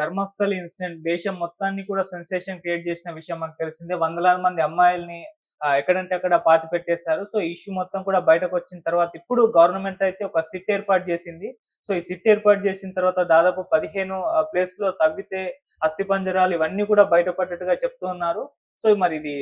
Dharmasthali incident దేశం మొత్తాన్ని కూడా సెన్సేషన్ క్రియేట్ చేసిన విషయం మనకు తెలిసిందే. వందలాది మంది అమ్మాయిల్ని ఎక్కడంటే అక్కడ పాతి పెట్టేశారు. సో ఈ ఇష్యూ మొత్తం కూడా బయటకు వచ్చిన తర్వాత ఇప్పుడు గవర్నమెంట్ అయితే ఒక సిట్ ఏర్పాటు చేసింది. సో ఈ సిట్ ఏర్పాటు చేసిన తర్వాత దాదాపు పదిహేను ప్లేస్లో తవ్వితే అస్థిపంజరాలు ఇవన్నీ కూడా బయటపడ్డట్టుగా చెప్తూ ఉన్నారు. సో మరి ఇది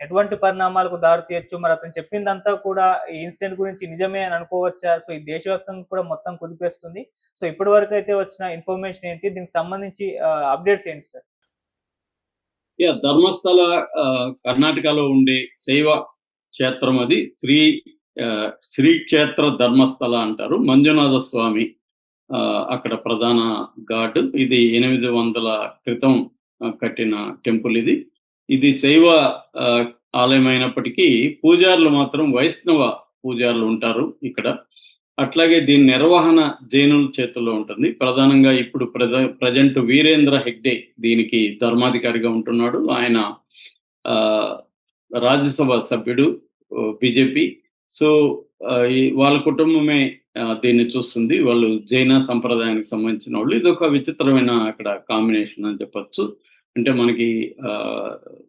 ఎటువంటి పరిణామాలకు దారి తీయచ్చు? మరి అతను చెప్పిందంతా కూడా ఈ ఇన్సిడెంట్ గురించి నిజమే అని అనుకోవచ్చా? సో ఈ దేశవ్యాప్తంగా కూడా మొత్తం కుదిపేస్తుంది. సో ఇప్పటి వరకు అయితే వచ్చిన ఇన్ఫర్మేషన్ ఏంటి? దీనికి సంబంధించి అప్డేట్స్ ఏంటి సార్? యా ధర్మస్థల కర్ణాటకలో ఉండే శైవ క్షేత్రం అది. శ్రీ శ్రీక్షేత్ర శ్రీ క్షేత్ర ధర్మస్థల అంటారు. మంజునాథ స్వామి ఆ, అక్కడ ప్రధాన ఘాట్. ఇది ఎనిమిది వందల క్రితం కట్టిన టెంపుల్ ఇది. ఇది శైవ ఆ, ఆలయం అయినప్పటికీ పూజారులు మాత్రం వైష్ణవ పూజారులు ఉంటారు ఇక్కడ. అట్లాగే దీని నిర్వహణ జైనుల చేతుల్లో ఉంటుంది. ప్రధానంగా ఇప్పుడు ప్రజ ప్రజెంట్ వీరేంద్ర హెగ్డే దీనికి ధర్మాధికారిగా ఉంటున్నాడు. ఆయన ఆ, రాజ్యసభ సభ్యుడు బీజేపీ. సో వాళ్ళ కుటుంబమే దీన్ని చూస్తుంది. వాళ్ళు జైన సంప్రదాయానికి సంబంధించిన వాళ్ళు. ఇది ఒక విచిత్రమైన అక్కడ కాంబినేషన్ అని చెప్పొచ్చు. అంటే మనకి ఆ,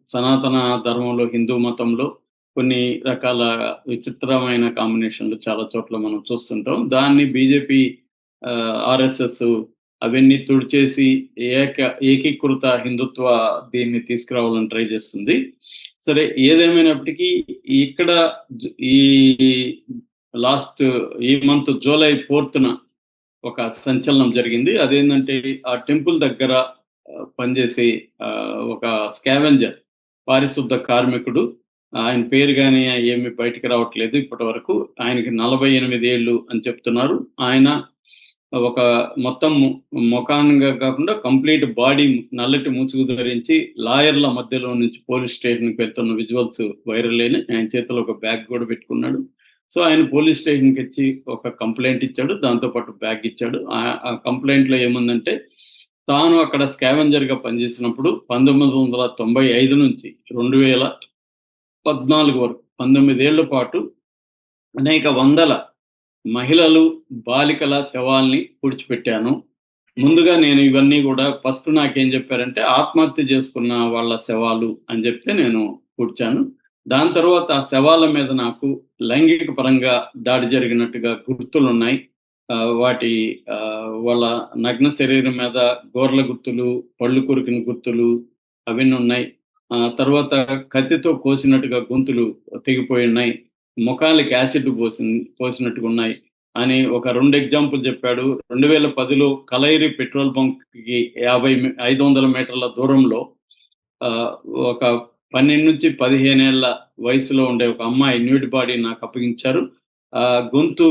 సనాతన ధర్మంలో హిందూ మతంలో కొన్ని రకాల విచిత్రమైన కాంబినేషన్లు చాలా చోట్ల మనం చూస్తుంటాం. దాన్ని బీజేపీ ఆర్ఎస్ఎస్ అవన్నీ తుడిచేసి ఏక ఏకీకృత హిందుత్వ దీన్ని తీసుకురావాలని ట్రై చేస్తుంది. సరే ఏదేమైనప్పటికీ ఇక్కడ ఈ లాస్ట్ ఈ మంత్ జూలై ఫోర్త్న ఒక సంచలనం జరిగింది. అదేంటంటే ఆ టెంపుల్ దగ్గర పనిచేసే ఒక స్కావెంజర్ పారిశుద్ధ కార్మికుడు. ఆయన పేరు కానీ ఏమి బయటికి రావట్లేదు ఇప్పటి వరకు ఆయనకి నలభై ఎనిమిది ఏళ్ళు అని చెప్తున్నారు. ఆయన ఒక మొత్తం ము- ముఖాన్గా కాకుండా కంప్లీట్ బాడీ నల్లటి ముసుగు ధరించి లాయర్ల మధ్యలో నుంచి పోలీస్ స్టేషన్కి వెళ్తున్న విజువల్స్ వైరల్ అయినాయి. ఆయన చేతిలో ఒక బ్యాగ్ కూడా పెట్టుకున్నాడు. సో ఆయన పోలీస్ స్టేషన్కి వచ్చి ఒక కంప్లైంట్ ఇచ్చాడు. దాంతోపాటు బ్యాగ్ ఇచ్చాడు. ఆ- ఆ కంప్లైంట్లో ఏముందంటే తాను అక్కడ స్కావెంజర్గా పనిచేసినప్పుడు పంతొమ్మిది వందల తొంభై ఐదు నుంచి రెండు వేల పద్నాలుగు వరకు పంతొమ్మిదేళ్ళ పాటు అనేక వందల మహిళలు బాలికల శవాల్ని పూడ్చిపెట్టాను. ముందుగా నేను ఇవన్నీ కూడా ఫస్ట్ నాకేం చెప్పారంటే ఆత్మహత్య చేసుకున్న వాళ్ళ శవాలు అని చెప్తే నేను పూడ్చాను. దాని తర్వాత ఆ శవాల మీద నాకు లైంగిక పరంగా దాడి జరిగినట్టుగా గుర్తులు ఉన్నాయి వాటి ఆ, వాళ్ళ నగ్న శరీరం మీద గోర్ల గుర్తులు పళ్ళు కొరికిన గుర్తులు అవన్నీ ఉన్నాయి. ఆ తర్వాత కత్తితో కోసినట్టుగా గొంతులు తెగిపోయి ఉన్నాయి. ముఖాలకి యాసిడ్ పోసి పోసినట్టుగా ఉన్నాయి అని ఒక రెండు ఎగ్జాంపుల్ చెప్పాడు. రెండు వేల పదిలో కలైరి పెట్రోల్ బంక్కి యాభై ఐదు వందల మీటర్ల దూరంలో ఆ, ఒక పన్నెండు నుంచి పదిహేనేళ్ళ వయసులో ఉండే ఒక అమ్మాయి న్యూడ్ బాడీ నాకు అప్పగించారు. ఆ గొంతు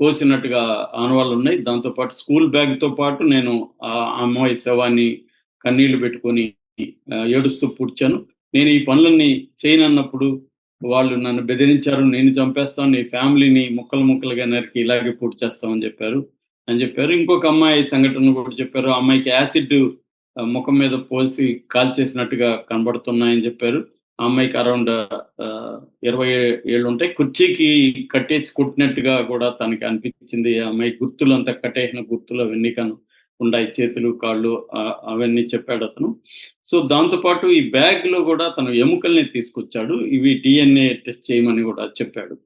కోసినట్టుగా ఆనవాళ్ళు ఉన్నాయి దాంతోపాటు స్కూల్ బ్యాగ్తో పాటు నేను ఆ అమ్మాయి శవాన్ని కన్నీళ్ళు పెట్టుకొని ఏడుస్తూ పూడ్చాను. నేను ఈ పనులన్నీ చేయనన్నప్పుడు వాళ్ళు నన్ను బెదిరించారు నేను చంపేస్తాను నీ ఫ్యామిలీని ముక్కలు ముక్కలుగా నరికి ఇలాగే పూర్తి చేస్తామని చెప్పారు అని చెప్పారు. ఇంకొక అమ్మాయి సంఘటన కూడా చెప్పారు. ఆ అమ్మాయికి యాసిడ్ ముఖం మీద పోసి కాల్ చేసినట్టుగా కనబడుతున్నాయని చెప్పారు. అమ్మాయికి అరౌండ్ ఇరవై ఏళ్ళు ఉంటాయి. కుర్చీకి కట్టేసి కొట్టినట్టుగా కూడా తనకి అనిపించింది. ఆ అమ్మాయి గుర్తులు అంతా కట్టేసిన గుర్తులు అవన్నీ కను ఉన్నాయి చేతులు కాళ్ళు అవన్నీ చెప్పాడు అతను. సో దాంతోపాటు ఈ బ్యాగ్లో కూడా తను ఎముకల్ని తీసుకొచ్చాడు. ఇవి డిఎన్ఏ టెస్ట్ చేయమని కూడా చెప్పాడు.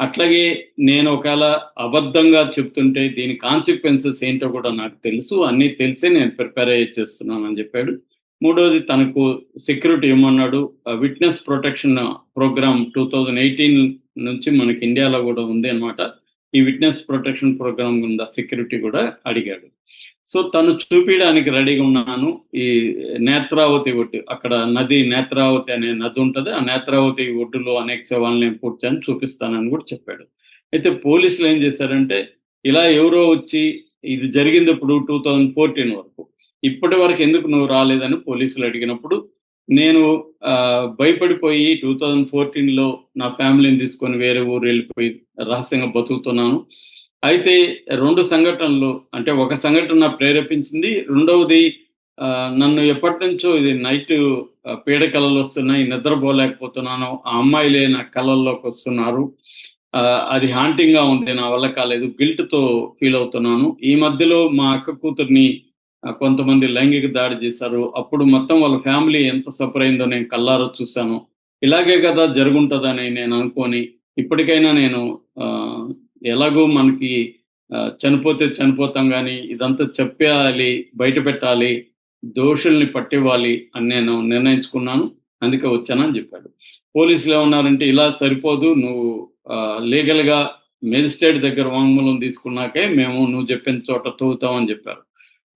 అట్లాగే నేను ఒకవేళ అబద్ధంగా చెప్తుంటే దీని కాన్సిక్వెన్సెస్ ఏంటో కూడా నాకు తెలుసు. అన్నీ తెలిసే నేను ప్రిపేర్ అయ్యి చేస్తున్నాను అని చెప్పాడు. మూడోది తనకు సెక్యూరిటీ ఏమన్నాడు? Witness protection program two thousand eighteen నుంచి మనకి ఇండియాలో కూడా ఉంది అనమాట ఈ విట్నెస్ ప్రొటెక్షన్ ప్రోగ్రామ్ కింద సెక్యూరిటీ కూడా అడిగాడు. సో తను చూపించడానికి రెడీగా ఉన్నాను. ఈ నేత్రావతి ఒడ్డు అక్కడ నది నేత్రావతి అనే నది ఉంటుంది. ఆ నేత్రావతి ఒడ్డులో అనేక సేవలు నేను పూర్తని చూపిస్తానని కూడా చెప్పాడు. అయితే పోలీసులు ఏం చేశారంటే ఇలా ఎవరో వచ్చి ఇది జరిగింది ఇప్పుడు టూ థౌజండ్ ఫోర్టీన్ వరకు. ఇప్పటి వరకు ఎందుకు నువ్వు రాలేదని పోలీసులు అడిగినప్పుడు నేను భయపడిపోయి టూ థౌజండ్ ఫోర్టీన్లో నా ఫ్యామిలీని తీసుకొని వేరే ఊరు వెళ్ళిపోయి రహస్యంగా బతుకుతున్నాను. అయితే రెండు సంఘటనలు అంటే ఒక సంఘటన ప్రేరేపించింది. రెండవది నన్ను ఎప్పటి నుంచో ఇది నైట్ పీడ కళలు వస్తున్నాయి నిద్రపోలేకపోతున్నాను ఆ అమ్మాయిలే నా కళల్లోకి వస్తున్నారు. అది హాంటింగ్గా ఉంది నా వల్ల కాలేదు గిల్ట్తో ఫీల్ అవుతున్నాను. ఈ మధ్యలో మా అక్క కూతుర్ని కొంతమంది లైంగిక దాడి చేశారు. అప్పుడు మొత్తం వాళ్ళ ఫ్యామిలీ ఎంత సఫర్ అయిందో నేను కల్లారో చూశాను. ఇలాగే కదా జరుగుంటుందని నేను అనుకొని ఇప్పటికైనా నేను ఆ, ఎలాగో మనకి చనిపోతే చనిపోతాం కానీ ఇదంతా చెప్పాలి బయట పెట్టాలి దోషుల్ని పట్టివ్వాలి అని నేను నిర్ణయించుకున్నాను. అందుకే వచ్చానని చెప్పాడు. పోలీసులు ఏమన్నారంటే ఇలా సరిపోదు నువ్వు లీగల్గా దగ్గర వాంగ్మూలం తీసుకున్నాకే మేము నువ్వు చెప్పిన చోట తోగుతామని చెప్పారు.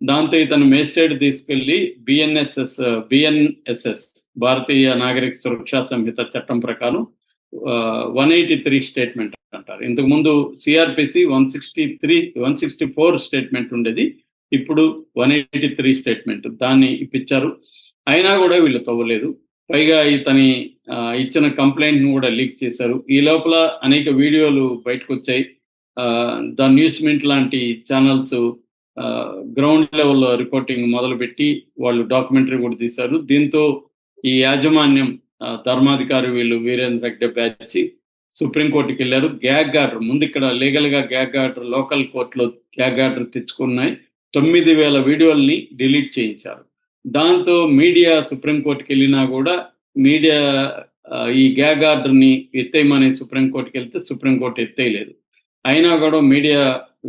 దాంతో ఇతను మేజిస్ట్రేట్ తీసుకెళ్ళి బిఎన్ఎస్ఎస్ బిఎన్ఎస్ఎస్ భారతీయ నాగరిక సురక్షా సంహిత చట్టం ప్రకారం వన్ ఎయిటీ త్రీ స్టేట్మెంట్ అంటారు. ఇంతకు ముందు CrPC one sixty three one sixty four statement ఉండేది. ఇప్పుడు వన్ ఎయిటీ త్రీ స్టేట్మెంట్ దాన్ని ఇప్పించారు. అయినా కూడా వీళ్ళు తవ్వలేదు. పైగా ఇతని ఇచ్చిన కంప్లైంట్ను కూడా లీక్ చేశారు. ఈ లోపల అనేక వీడియోలు బయటకు వచ్చాయి. ఆ, ద న్యూస్ మింట్ లాంటి ఛానల్స్ గ్రౌండ్ లెవెల్లో రిపోర్టింగ్ మొదలుపెట్టి వాళ్ళు డాక్యుమెంటరీ కూడా తీశారు. దీంతో ఈ యాజమాన్యం ధర్మాధికారి వీళ్ళు వీరేంద్ర హెగ్డే బ్యాచ్ సుప్రీంకోర్టుకి వెళ్ళారు. గ్యాగ్ ఆర్డర్ ముందు ఇక్కడ లీగల్గా గ్యాగ్ ఆర్డర్ లోకల్ కోర్టులో గ్యాగ్ ఆర్డర్ తెచ్చుకున్నాయి. తొమ్మిది వేల వీడియోల్ని డిలీట్ చేయించారు. దాంతో మీడియా సుప్రీంకోర్టుకి వెళ్ళినా కూడా మీడియా ఈ గ్యాగ్ ఆర్డర్ని ఎత్తేయమని సుప్రీంకోర్టుకి వెళ్తే సుప్రీంకోర్టు ఎత్తేయలేదు. అయినా కూడా మీడియా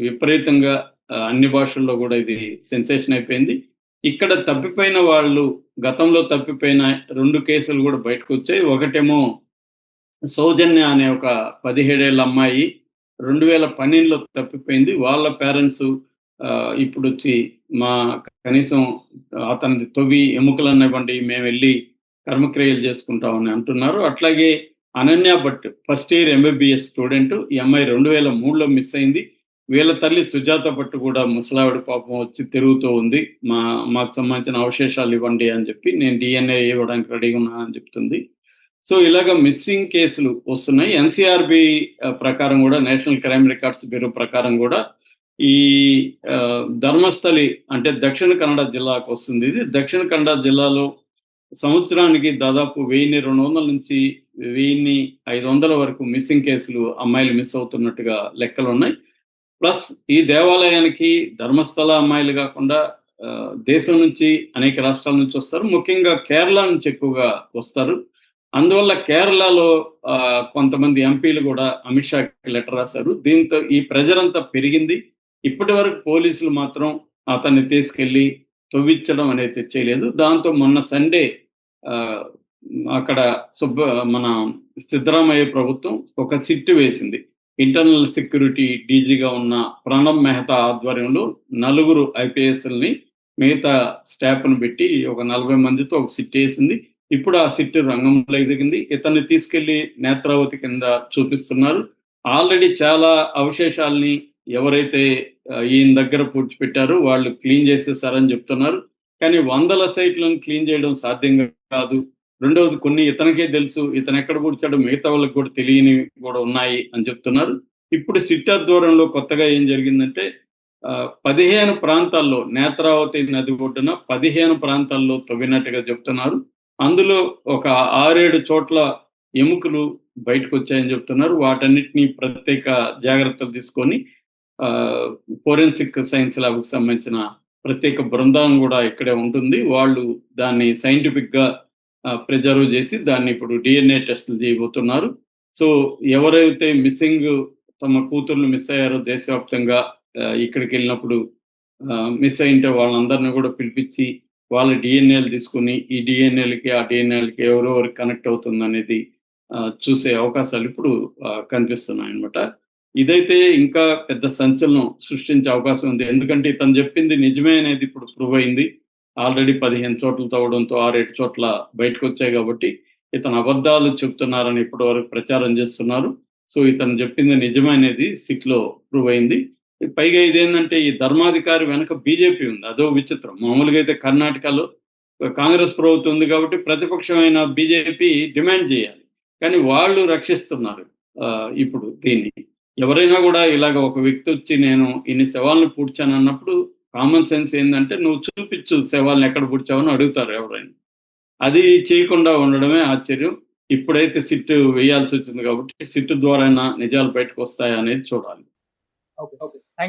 విపరీతంగా అన్ని భాషల్లో కూడా ఇది సెన్సేషన్ అయిపోయింది. ఇక్కడ తప్పిపోయిన వాళ్ళు గతంలో తప్పిపోయిన రెండు కేసులు కూడా బయటకు వచ్చాయి. ఒకటేమో సౌజన్య అనే ఒక పదిహేడేళ్ళ అమ్మాయి రెండు వేల పన్నెండులో తప్పిపోయింది. వాళ్ళ పేరెంట్స్ ఇప్పుడు వచ్చి మా కనీసం అతనిది తొవి ఎముకలు అన్నవ్వండి మేము వెళ్ళి కర్మక్రియలు చేసుకుంటామని అంటున్నారు. అట్లాగే Ananya Bhat first year MBBS student. ఈ అమ్మాయి రెండు వేల మూడులో మిస్ అయింది. వీళ్ళ తల్లి సుజాత పట్టు కూడా ముసలావిడ పాపం వచ్చి తిరుగుతూ ఉంది. మా మాకు సంబంధించిన అవశేషాలు ఇవ్వండి అని చెప్పి నేను డిఎన్ఏ ఇవ్వడానికి రెడీగా ఉన్నానని చెప్తుంది. సో ఇలాగ మిస్సింగ్ కేసులు వస్తున్నాయి. ఎన్సీఆర్బి ప్రకారం కూడా నేషనల్ క్రైమ్ రికార్డ్స్ బ్యూరో ప్రకారం కూడా ఈ ధర్మస్థలి అంటే దక్షిణ కన్నడ జిల్లాకు వస్తుంది. ఇది దక్షిణ కన్నడ జిల్లాలో సంవత్సరానికి దాదాపు వెయ్యిన్ని రెండు వందల నుంచి వెయ్యిన్ని ఐదు వందల వరకు మిస్సింగ్ కేసులు అమ్మాయిలు మిస్ అవుతున్నట్టుగా లెక్కలు ఉన్నాయి. ప్లస్ ఈ దేవాలయానికి ధర్మస్థల అమ్మాయిలు కాకుండా దేశం నుంచి అనేక రాష్ట్రాల నుంచి వస్తారు. ముఖ్యంగా కేరళ నుంచి ఎక్కువగా వస్తారు. అందువల్ల కేరళలో ఆ, కొంతమంది ఎంపీలు కూడా అమిత్ షాకి లెటర్ రాశారు. దీంతో ఈ ప్రెజర్ అంతా పెరిగింది. ఇప్పటి వరకు పోలీసులు మాత్రం అతన్ని తీసుకెళ్ళి తొవ్వించడం అనేది చేయలేదు. దాంతో మొన్న సండే అక్కడ సుబ్బ మన సిద్ధరామయ్య ప్రభుత్వం ఒక సిట్ వేసింది. ఇంటర్నల్ సెక్యూరిటీ డీజీగా ఉన్న ప్రణబ్ మెహతా ఆధ్వర్యంలో నలుగురు ఐపీఎస్ఎల్ని మిగతా స్టాఫ్ను పెట్టి ఒక నలభై మందితో ఒక సిట్ వేసింది. ఇప్పుడు ఆ సిట్ రంగంలో ఎదిగింది. ఇతన్ని తీసుకెళ్ళి నేత్రావతి కింద చూపిస్తున్నారు. ఆల్రెడీ చాలా అవశేషాల్ని ఎవరైతే ఈయన దగ్గర పూడ్చిపెట్టారో వాళ్ళు క్లీన్ చేసేసారని చెప్తున్నారు. కానీ వందల సైట్లను క్లీన్ చేయడం సాధ్యం కాదు. రెండవది కొన్ని ఇతనికే తెలుసు ఇతను ఎక్కడ పూడ్చాడో మిగతా వాళ్ళకి కూడా తెలియని కూడా ఉన్నాయి అని చెప్తున్నారు. ఇప్పుడు సిట్ ఆధ్వర్యంలో కొత్తగా ఏం జరిగిందంటే ఆ, పదిహేను ప్రాంతాల్లో నేత్రావతి నది ఒడ్డున పదిహేను ప్రాంతాల్లో తవ్వినట్టుగా చెప్తున్నారు. అందులో ఒక ఆరేడు చోట్ల ఎముకలు బయటకు వచ్చాయని చెప్తున్నారు. వాటన్నిటిని ప్రత్యేక జాగ్రత్తలు తీసుకొని ఫోరెన్సిక్ సైన్స్ ల్యాబ్కి సంబంధించిన ప్రత్యేక బృందం కూడా ఇక్కడే ఉంటుంది. వాళ్ళు దాన్ని సైంటిఫిక్గా ప్రిజర్వ్ చేసి దాన్ని ఇప్పుడు డిఎన్ఏ టెస్టులు చేయబోతున్నారు. సో ఎవరైతే మిస్సింగ్ తమ కూతుర్లు మిస్ అయ్యారో దేశవ్యాప్తంగా ఇక్కడికి వెళ్ళినప్పుడు మిస్ అయింటే వాళ్ళందరినీ కూడా పిలిపించి వాళ్ళ డిఎన్ఏలు తీసుకుని ఈ డిఎన్ఏలకి ఆ డిఎన్ఏలకి ఎవరెవరికి కనెక్ట్ అవుతుంది అనేది చూసే అవకాశాలు ఇప్పుడు కనిపిస్తున్నాయి అనమాట ఇదైతే ఇంకా పెద్ద సంచలనం సృష్టించే అవకాశం ఉంది. ఎందుకంటే ఇతను చెప్పింది నిజమే అనేది ఇప్పుడు ప్రూవ్ అయింది. ఆల్రెడీ పదిహేను చోట్ల తవ్వడంతో ఆరేడు చోట్ల బయటకు వచ్చాయి కాబట్టి ఇతను అబద్ధాలు చెప్తున్నారని ఇప్పటి వరకు ప్రచారం చేస్తున్నారు. సో ఇతను చెప్పింది నిజమే అనేది లో ప్రూవ్ అయింది. పైగా ఇదేంటంటే ఈ ధర్మాధికారి వెనక బీజేపీ ఉంది. అదో విచిత్రం. మామూలుగా అయితే కర్ణాటకలో కాంగ్రెస్ ప్రభుత్వం ఉంది కాబట్టి ప్రతిపక్షమైన బీజేపీ డిమాండ్ చేయాలి. కానీ వాళ్ళు రక్షిస్తున్నారు ఇప్పుడు దీన్ని. ఎవరైనా కూడా ఇలాగ ఒక వ్యక్తి వచ్చి నేను ఇన్ని శవాలను పూడ్చాను అన్నప్పుడు కామన్ సెన్స్ ఏంటంటే నువ్వు చూపించు శవాలను ఎక్కడ పుడిచావని అడుగుతారు ఎవరైనా. అది చేయకుండా ఉండడమే ఆశ్చర్యం. ఇప్పుడైతే సిట్ వేయాల్సి వచ్చింది కాబట్టి సిట్ ద్వారా నిజాలు బయటకు వస్తాయా అనేది చూడాలి. Okay okay.